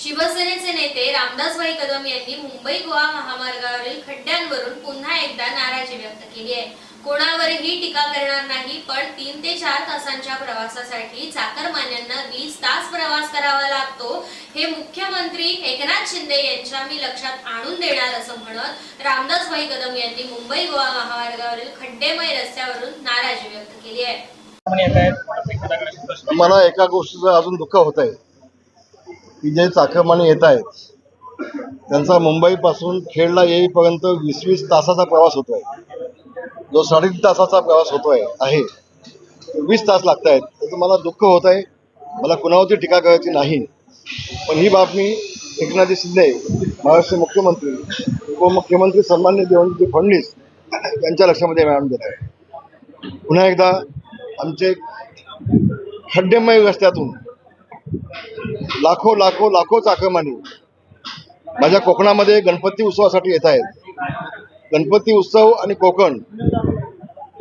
शिवसेनेचे नेते रामदासभाई कदम यांनी मुंबई गोवा महामार्गावरील खड्ड्यांवरून पुन्हा एकदा नाराजी व्यक्त केली आहे. कोणावरही टीका करणार नाही पण तीन ते चार तासांच्या प्रवासासाठी चाकरमान्यांना वीस तास प्रवास करावा लागतो. हे मुख्यमंत्री एकनाथ शिंदे यांच्या मी लक्षात आणून देणार असं म्हणत रामदासभाई कदम यांनी मुंबई गोवा महामार्गावरील खड्डेमय रस्त्यावरून नाराजी व्यक्त केली आहे. मला एका गोष्टीचं अजून दुःख होत आहे की जे चाकरमाने येत आहेत. त्यांचा मुंबईपासून खेडला येईपर्यंत वीस वीस तासाचा प्रवास होतोय. जो साडेतीन तासाचा प्रवास होतोय आहे. वीस तास लागत आहेत त्याचं मला दुःख होत आहे मला कुणावरती टीका करायची नाही. पण ही बाब मी एकनाथजी शिंदे महाराष्ट्र मुख्यमंत्री उपमुख्यमंत्री सन्मान्य देवेंद्र फडणवीस यांच्या लक्षामध्ये मिळवून देत आहे पुन्हा एकदा आमचे खड्डेमय रस्त्यातून लाखो लाखो लाखो चाकरमानी माझ्या कोकणामध्ये गणपती उत्सवासाठी येत आहेत. गणपती उत्सव आणि कोकण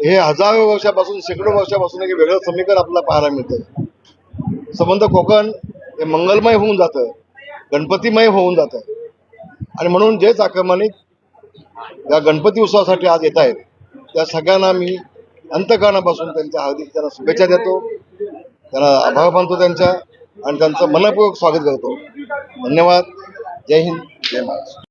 हे हजारो वर्षापासून शेकडो वर्षापासून एक वेगळं समीकरण आपल्याला पाहायला मिळतं संबंध कोकण हे मंगलमय होऊन जातं गणपतीमय होऊन जातं. आणि म्हणून जे चाकरमानी या गणपती उत्सवासाठी आज येत आहेत त्या सगळ्यांना मी अंतकरणापासून त्यांच्या हार्दिक त्यांना शुभेच्छा देतो. त्यांना आभार मानतो त्यांच्या. आणि त्यांचं मनपूर्वक स्वागत करतो. धन्यवाद. जय हिंद. जय महाराष्ट्र.